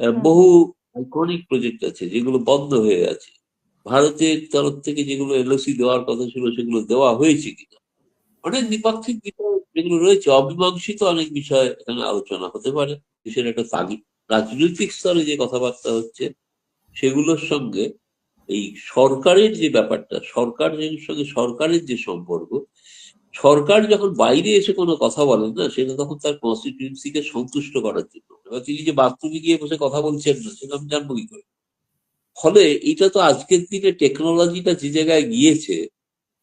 আহ, বহু iconic project আছে যেগুলো বন্ধ হয়ে আছে। ভারতের তরফ থেকে যেগুলো এলওসি দেওয়ার কথা ছিল সেগুলো দেওয়া হয়েছে কিনা? অনেক দ্বিপাক্ষিক বিষয় যেগুলো রয়েছে অমীমাংসিত অনেক বিষয় এখানে আলোচনা হতে পারে। দেশের একটা তাগিদ রাজনৈতিক স্তরে যে কথাবার্তা হচ্ছে সেগুলোর সঙ্গে এই সরকারের যে ব্যাপারটা সরকারের সঙ্গে সরকারের যে সম্পর্ক সরকার যখন বাইরে এসে কোনো কথা বলেন না, সেটা তখন তার কনস্টিটিউন্সিকে সন্তুষ্ট করার জন্য। এবার তিনি যে বাথরুমে গিয়ে বসে কথা বলছেন না, সেটা আমি জানব কি করে? ফলে এটা তো আজকের দিনে টেকনোলজিটা যে জায়গায় গিয়েছে,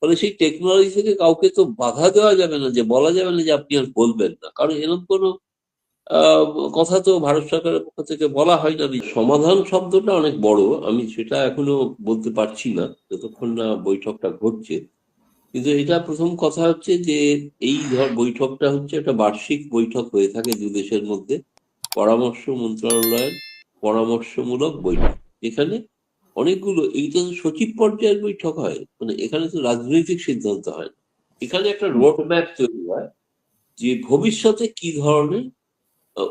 ফলে সেই টেকনোলজি থেকে কাউকে তো বাধা দেওয়া যাবে না যে, বলা যাবে না যে, আপনি আর বলবেন না। কারণ এরকম কোনো কথা তো ভারত সরকারের পক্ষ থেকে বলা হয় না সমাধান শব্দটা অনেক বড়, আমি সেটা এখনও বলতে পারছি না, যতক্ষণ না বৈঠকটা ঘটছে। কিন্তু এটা প্রথম কথা হচ্ছে যে এই ধর বৈঠকটা হচ্ছে একটা বার্ষিক বৈঠক হয়ে থাকে দু দেশের মধ্যে। পরামর্শ মন্ত্রণালয়ের পরামর্শমূলক বৈঠক। এখানে অনেকগুলো, এই তো সচিব পর্যায়ের বৈঠক হয় মানে এখানে তো রাজনৈতিক সিদ্ধান্ত হয়। এখানে একটা রোড ম্যাপ তৈরি হয় যে ভবিষ্যতে কি ধরনের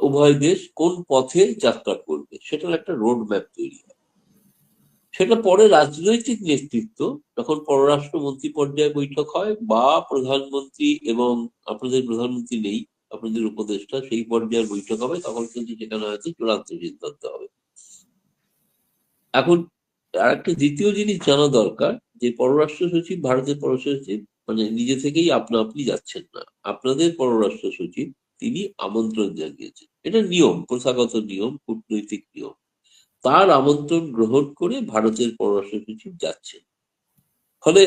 উভয় দেশ কোন পথে যাত্রা করবে, সেটার একটা রোড ম্যাপ তৈরি হয়। সেটা পরে রাজনৈতিক নেতৃত্ব, যখন পররাষ্ট্রমন্ত্রী পর্যায়ে বৈঠক হয় বা প্রধানমন্ত্রী এবং আপনাদের প্রধানমন্ত্রী নেই, আপনাদের উপদেষ্টা সেই পর্যায়ের বৈঠক হবে, তখন কিন্তু সেখানে হয়তো চূড়ান্ত সিদ্ধান্ত হবে। এখন আর একটা দ্বিতীয় জিনিস জানা দরকার, যে পররাষ্ট্র সচিব ভারতের পররাষ্ট্র সচিব মানে নিজে থেকেই আপনা আপনি যাচ্ছেন না। আপনাদের পররাষ্ট্র সচিব তিনি আমন্ত্রণ জানিয়েছেন। এটা নিয়ম, প্রথাগত নিয়ম, কূটনৈতিক নিয়ম। তার আমন্ত্রণ গ্রহণ করে ভারতের পররাষ্ট্র সচিব যাচ্ছেন। ফলে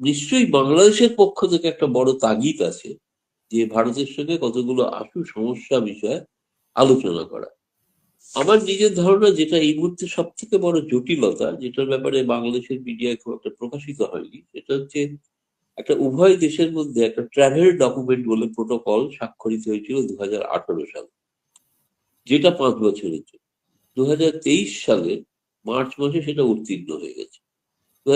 নিশ্চয়ই বাংলাদেশের পক্ষ থেকে একটা বড় তাগিদ আছে যে ভারতের সঙ্গে কতগুলো আশু সমস্যা বিষয়ে আলোচনা করা। আমার নিজের ধারণা যেটা এই মুহূর্তে সব থেকে বড় জটিলতা, যেটার ব্যাপারে বাংলাদেশের মিডিয়ায় খুব একটা প্রকাশিত হয়নি, সেটা হচ্ছে একটা উভয় দেশের মধ্যে একটা ট্রাভেল ডকুমেন্ট বলে প্রোটোকল স্বাক্ষরিত হয়েছিল দু সালে, যেটা পাঁচ বছরের জন্য। দু হাজার তেইশ সালে মার্চ মাসে সেটা উত্তীর্ণ হয়ে গেছে। দু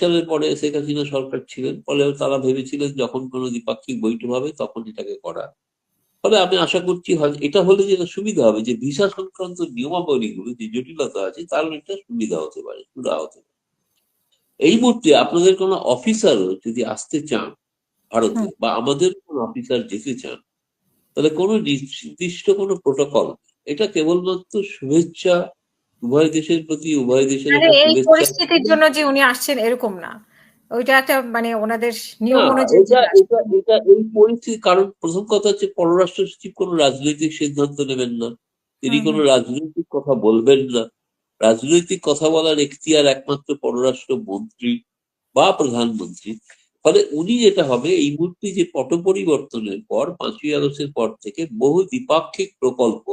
সালের পরে শেখ হাসিনা সরকার ছিলেন ফলে তারা ভেবেছিলেন যখন কোনো দ্বিপাক্ষিক বৈঠক হবে তখন এটাকে করা। ফলে আমি আশা করছি এটা হলে যেটা সুবিধা হবে যে ভিসা সংক্রান্ত নিয়মাবলীগুলো যে জটিলতা আছে তার অনেকটা সুবিধা হতে পারে সুরা হতে পারে। এই মুহূর্তে আপনাদের কোনো অফিসারও যদি আসতে চান ভারতে বা আমাদের কোন অফিসার যেতে চান তাহলে কোনো নির্দিষ্ট কোনো প্রোটোকল এটা কেবলমাত্র শুভেচ্ছা উভয় দেশের প্রতি উভয় দেশের মানে এই পরিস্থিতির জন্য যে উনি আসছেন এরকম না। ওইটা একটা মানে ওনাদের নিয়ম অনুযায়ী এটা এই পরিস্থিতি কারণ প্রথম কথা হচ্ছে পররাষ্ট্র সচিব কোনো রাজনৈতিক সিদ্ধান্ত নেবেন না। তিনি কোনো রাজনৈতিক কথা বলবেন না। রাজনৈতিক কথা বলার এখতিয়ার একমাত্র পররাষ্ট্র মন্ত্রী বা প্রধানমন্ত্রী। ফলে উনি যেটা হবে এই মুহূর্তে যে পট পরিবর্তনের পর পাঁচই আগস্টের পর থেকে বহু দ্বিপাক্ষিক প্রকল্প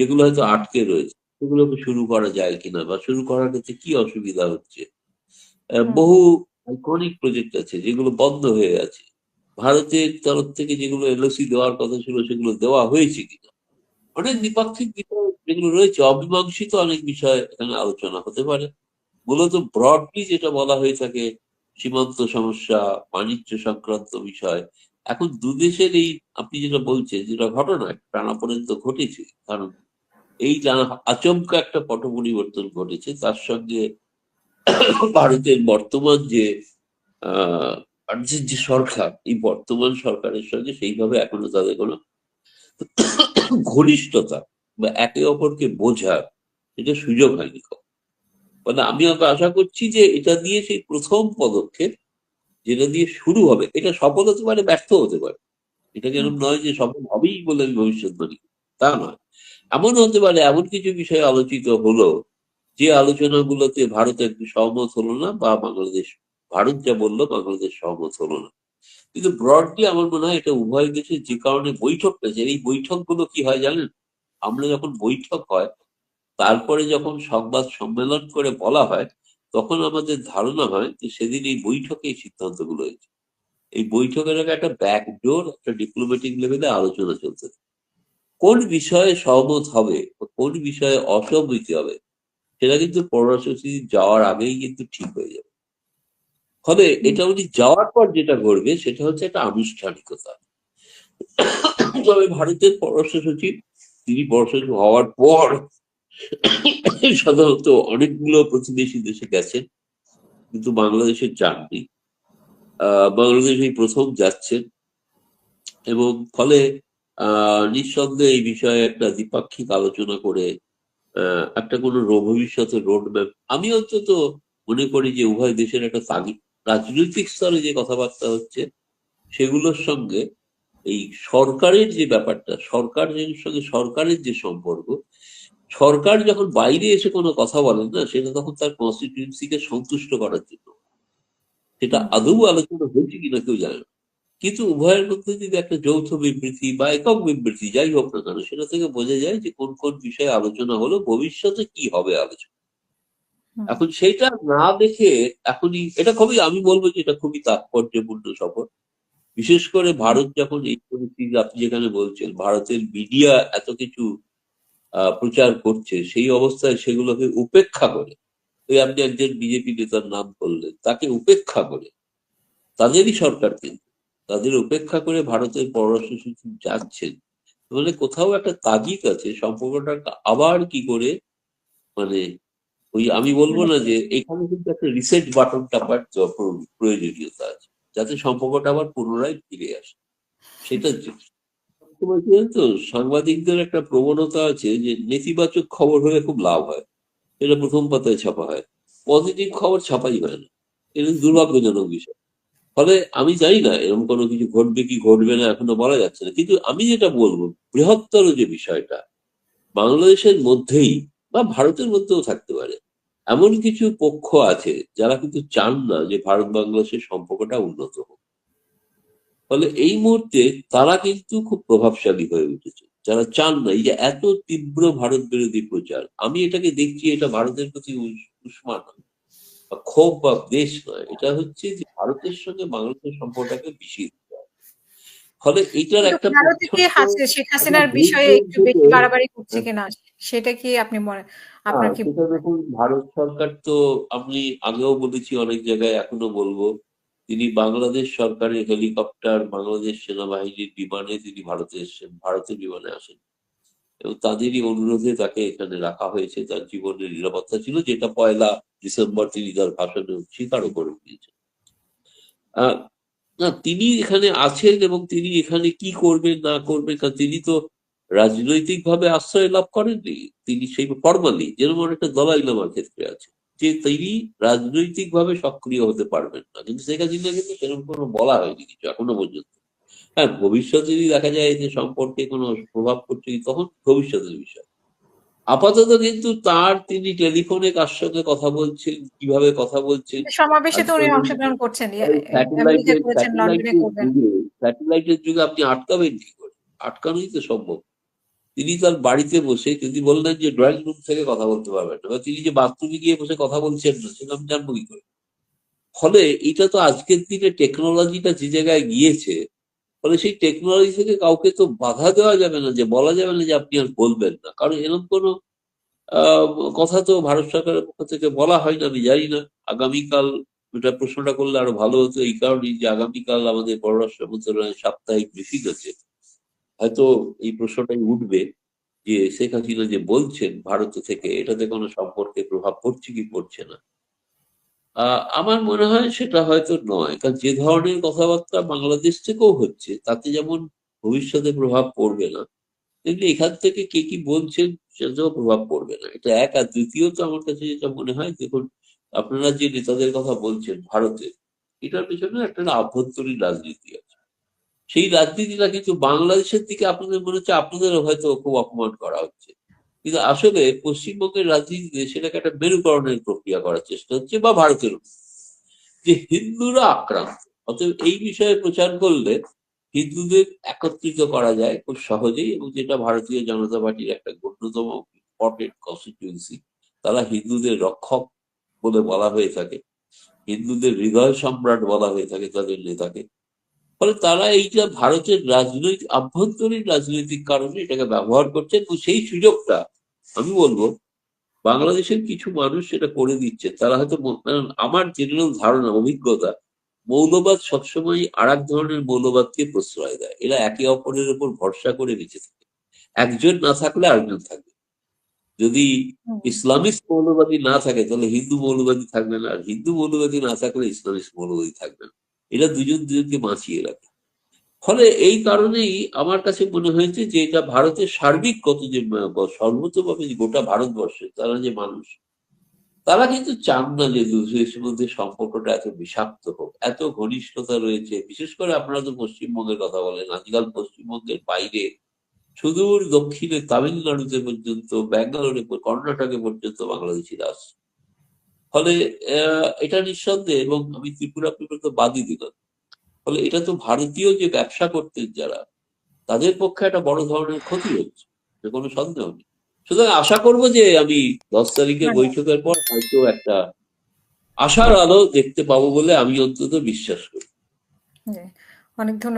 যেগুলো হয়তো আটকে রয়েছে সেগুলোকে শুরু করা যায় কিনা বা শুরু করার ক্ষেত্রে কি অসুবিধা হচ্ছে? বহু আইকনিক প্রজেক্ট আছে যেগুলো বন্ধ হয়ে আছে। ভারতের তরফ থেকে যেগুলো এলওসি দেওয়ার কথা ছিল সেগুলো দেওয়া হয়েছে কিনা? অনেক দ্বিপাক্ষিক বিষয় যেগুলো রয়েছে অমীমাংসিত অনেক বিষয় এখানে আলোচনা হতে পারে। মূলত ব্রডলি যেটা বলা হয়ে থাকে সীমান্ত সমস্যা বাণিজ্য সংক্রান্ত বিষয়। এখন দুদেশের এই আপনি যেটা বলছেন যেটা ঘটনা টানা পর্যন্ত ঘটেছে। কারণ এই আচমকা একটা পট পরিবর্তন ঘটেছে তার সঙ্গে ভারতের বর্তমান যে আহ ভারতের যে সরকার এই বর্তমান সরকারের সঙ্গে সেইভাবে এখনও তাদের কোনো ঘনিষ্ঠতা বা একে অপরকে বোঝার এটা সুযোগ হয়নি। মানে আমি আবার আশা করছি যে এটা দিয়ে সেই প্রথম পদক্ষেপ যেটা দিয়ে শুরু হবে এটা সফল হতে পারে ব্যর্থ হতে পারে এটা যেন নয় যে সফল হবেই বলে আমি ভবিষ্যৎবাণী। তা নয় এমন হতে পারে এমন কিছু বিষয় আলোচিত হলো যে আলোচনাগুলোতে ভারত একটু সহমত হলো না বা বাংলাদেশ, ভারত যা বলল বাংলাদেশ সহমত হলো না। কিন্তু ব্রডলি আমার মনে হয় এটা উভয় দেশে যে কারণে বৈঠক পেয়েছে এই বৈঠকগুলো কি হয় জানেন? আমরা যখন বৈঠক হয়, তারপরে যখন সংবাদ সম্মেলন করে বলা হয়, তখন আমাদের ধারণা হয় যে সেদিন এই বৈঠকে এই সিদ্ধান্তগুলো হয়েছে। এই বৈঠকের আগে একটা ব্যাকডোর একটা ডিপ্লোম্যাটিক লেভেলে আলোচনা চলতে থাকে। কোন বিষয়ে সহমত হবে কোন বিষয়ে অসহমতি হবে সেটা কিন্তু পররাষ্ট্র যাওয়ার আগেই কিন্তু ঠিক হয়ে যাবে। ফলে এটা উনি যাওয়ার পর যেটা ঘটবে সেটা হচ্ছে একটা আনুষ্ঠানিকতা। তবে ভারতের পররাষ্ট্র সচিব তিনি পররাষ্ট্র সচিব হওয়ার পর সাধারণত অনেকগুলো প্রতিবেশী দেশে গেছেন কিন্তু বাংলাদেশে যাননি আহ, বাংলাদেশ প্রথম যাচ্ছেন এবং ফলে নিঃসন্দেহে এই বিষয়ে একটা দ্বিপাক্ষিক আলোচনা করে একটা কোনো ভবিষ্যতের রোড ম্যাপ আমি অন্তত মনে করি যে উভয় দেশের একটা তাগিদ রাজনৈতিক স্তরে যে কথাবার্তা হচ্ছে, সেগুলোর সঙ্গে এই সরকারের যে ব্যাপারটা সরকারের সঙ্গে সরকারের যে সম্পর্ক, সরকার যখন বাইরে এসে কোনো কথা বলেন না, সেটা তখন তার কনস্টিটিউন্সিকে সন্তুষ্ট করার জন্য। সেটা আদৌ আলোচনা হয়েছে কিনা কেউ জানে না। কিন্তু উভয়ের মধ্যে যদি একটা যৌথ বিবৃতি বা একক বিবৃতি যাই হোক না কেন সেটা থেকে বোঝা যায় যে কোন কোন বিষয়ে আলোচনা হলো ভবিষ্যতে কি হবে আলোচনা। এখন সেটা না দেখে এখনই এটা খুবই আমি বলব যে এটা খুবই তাৎপর্যপূর্ণ সফর। বিশেষ করে ভারত যখন এই পরিস্থিতি আপনি যেখানে বলছেন ভারতের মিডিয়া এত কিছু আহ, প্রচার করছে সেই অবস্থায় সেগুলোকে উপেক্ষা করে ওই আপনি একজন বিজেপি নেতার নাম করলেন তাকে উপেক্ষা করে তাদেরই সরকার কিন্তু তাদের উপেক্ষা করে ভারতের পররাষ্ট্র সচিব যাচ্ছেন। মানে কোথাও একটা তাগিদ আছে সম্পর্কটা আবার কি করে? মানে ওই আমি বলব না যে এখানে কিন্তু একটা রিসেট বাটন টাপার প্রয়োজনীয়তা আছে, যাতে সম্পর্কটা আবার পুনরায় ফিরে আসে। সেটা তো, সাংবাদিকদের একটা প্রবণতা আছে যে নেতিবাচক খবর হলে খুব লাভ হয়, এটা প্রথম পাতায় ছাপা হয় পজিটিভ খবর ছাপাই হয় না, এটা দুর্ভাগ্যজনক বিষয়। ফলে আমি জানি না এরকম কোনো কিছু ঘটবে কি ঘটবে না, এখনও বলা যাচ্ছে না। কিন্তু আমি যেটা বলব, বৃহত্তর যে বিষয়টা, বাংলাদেশের মধ্যেই বা ভারতের মধ্যেও থাকতে পারে। এমন কিছু পক্ষ আছে যারা কিন্তু চান না যে ভারত বাংলাদেশের সম্পর্কটা উন্নত হোক। ফলে এই মুহূর্তে তারা কিন্তু খুব প্রভাবশালী হয়ে উঠেছে। যারা চান না, এই যে এত তীব্র ভারত বিরোধী প্রচার, আমি এটাকে দেখছি, এটা ভারতের প্রতি উষ্মা নয় ক্ষোভ বা দেশ নয়। এটা হচ্ছে যে ভারতের সঙ্গে বাংলাদেশের সম্পর্কটাকে বিষিয়ে দিতে। ফলে এটার একটা শেখ হাসিনার বিষয়ে একটু বেশি বাড়াবাড়ি করছে কিনা সেটা কি আপনি মনে আপনার হ্যাঁ, কি দেখুন ভারত সরকার তো আমি আগেও বলেছি অনেক জায়গায় এখনও বলব তিনি বাংলাদেশ সরকারের হেলিকপ্টার বাংলাদেশ সেনাবাহিনীর বিমানে তিনি ভারতে এসেছেন ভারতের বিমানে আসেন এবং তাদেরই অনুরোধে তাকে এখানে রাখা হয়েছে। তার জীবনের নিরাপত্তা ছিল যেটা পয়লা ডিসেম্বর তিনি তার ভাষণে স্বীকারও করে দিয়েছেন। না, তিনি এখানে আছেন এবং তিনি এখানে কি করবেন, না করবেন, কারণ তিনি তো রাজনৈতিক ভাবে আশ্রয় লাভ করেননি। তিনি সেই ফর্মালি, যেরকম একটা দলাই লামার ক্ষেত্রে আছে, যে তিনি রাজনৈতিক ভাবে সক্রিয় হতে পারবেন না। কিন্তু শেখ হাসিনা কিন্তু সেরকম কোনো বলা হয়নি কিছু, এখনও পর্যন্ত। হ্যাঁ ভবিষ্যতে যদি দেখা যায় যে সম্পর্কে কোনো প্রভাব পড়ছে, তখন ভবিষ্যতের বিষয়। আপাতত কিন্তু তার তিনি টেলিফোনে কার সঙ্গে কথা বলছেন কীভাবে কথা বলছেন। সমাবেশে তো উনি অংশগ্রহণ করছেন স্যাটেলাইটের লন্ডনে স্যাটেলাইটের যুগে আপনি আটকাবেন কি করে? আটকানোই তো সম্ভব। তিনি তার বাড়িতে বসে যদি বললেন যে ড্রয়িং রুম থেকে কথা বলতে পারবেন না। বা তিনি যে বাথরুমে গিয়ে বসে কথা বলছেন না সেটা আমি জানব কি করে? ফলে এটা তো আজকের দিনে টেকনোলজিটা যে জায়গায় গিয়েছে ফলে সেই টেকনোলজি থেকে কাউকে তো বাধা দেওয়া যাবে না যে, বলা যাবে না যে আপনি আর বলবেন না। কারণ এরকম কোনো কথা তো ভারত সরকারের পক্ষ থেকে বলা হয় না আমি জানি না। আগামীকাল এটা প্রশ্নটা করলে আরও ভালো হতো। এই কারণেই যে আগামীকাল আমাদের পররাষ্ট্র মন্ত্রণালয়ের সাপ্তাহিক ব্রিফিং আছে, হয়তো এই প্রশ্নটাই উঠবে যে, শেখ হাসিনা যে বলছেন ভারত থেকে, এটাতে কোনো সম্পর্কে প্রভাব পড়ছে কি পড়ছে না। আমার মনে হয় সেটা হয়তো নয়। কারণ যে ধরনের কথাবার্তা বাংলাদেশ থেকেও হচ্ছে, তাতে যেমন ভবিষ্যতে প্রভাব পড়বে না, তেমনি এখান থেকে কে কি বলছেন সেটাতেও প্রভাব পড়বে না। এটা এক আর দ্বিতীয়ত আমার কাছে যেটা মনে হয়, দেখুন, আপনারা যে নেতাদের কথা বলছেন ভারতের এটার পেছনে একটা আভ্যন্তরীণ রাজনীতি আছে। সেই রাজনীতিটা কিন্তু বাংলাদেশের দিকে আপনাদের মনে হচ্ছে, আপনাদেরও হয়তো খুব অপমান করা হচ্ছে। কিন্তু আসলে পশ্চিমবঙ্গের রাজনীতিতে সেটাকে একটা মেরুকরণের প্রক্রিয়া করার চেষ্টা হচ্ছে বা ভারতের যে হিন্দুরা আক্রান্ত, অতএব এই বিষয়ে প্রচার করলে হিন্দুদের একত্রিত করা যায় খুব সহজেই এবং যেটা ভারতীয় জনতা পার্টির একটা গণ্যতম ইম্পর্টেন্ট কনস্টিটিউয়েন্সি তারা হিন্দুদের রক্ষক বলে বলা হয়ে থাকে, হিন্দুদের হৃদয় সম্রাট বলা হয়ে থাকে তাদের নেতাকে। ফলে তারা এইটা ভারতের রাজনৈতিক আভ্যন্তরীণ রাজনৈতিক কারণে এটাকে ব্যবহার করছে এবং সেই সুযোগটা আমি বলব বাংলাদেশের কিছু মানুষ সেটা করে দিচ্ছে। তারা হয়তো আমার জেনারেল ধারণা অভিজ্ঞতা মৌলবাদ সবসময় আর এক ধরনের মৌলবাদকে প্রশ্রয় দেয়। এরা একে অপরের উপর ভরসা করে বেঁচে থাকে। একজন না থাকলে আরেকজন থাকবে। যদি ইসলামিস্ট মৌলবাদী না থাকে তাহলে হিন্দু মৌলবাদী থাকবে না। আর হিন্দু মৌলবাদী না থাকলে ইসলামিস্ট মৌলবাদী থাকবে না। এটা দুজন দুজনকে বাঁচিয়ে রাখে। ফলে এই কারণেই আমার কাছে মনে হয়েছে যে এটা ভারতের সার্বিক কত যে সর্বতভাবে গোটা ভারতবর্ষে তারা যে মানুষ, তারা কিন্তু চান না যে দুদেশের মধ্যে সম্পর্কটা এত বিষাক্ত হোক, এত ঘনিষ্ঠতা রয়েছে। বিশেষ করে আপনারা তো পশ্চিমবঙ্গের কথা বলেন, আজকাল পশ্চিমবঙ্গের বাইরে সুদূর দক্ষিণে তামিলনাড়ুতে পর্যন্ত, ব্যাঙ্গালোরে, কর্ণাটকে পর্যন্ত বাংলাদেশিরা আসছে। ফলে এটা নিঃসন্দেহে এবং আমি ত্রিপুরা পর্যন্ত বাদই দিলাম। ফলে এটা তো ভারতীয় যে ব্যবসা করতেন যারা তাদের পক্ষে একটা বড় ধরনের ক্ষতি হচ্ছে যে কোনো সন্দেহ নেই। সুতরাং আশা করব যে আমি দশ তারিখের হ্যাঁ। বৈঠকের পর হয়তো একটা আশার আলো দেখতে পাবো বলে আমি অন্তত বিশ্বাস করি। অনেক ধন্যবাদ।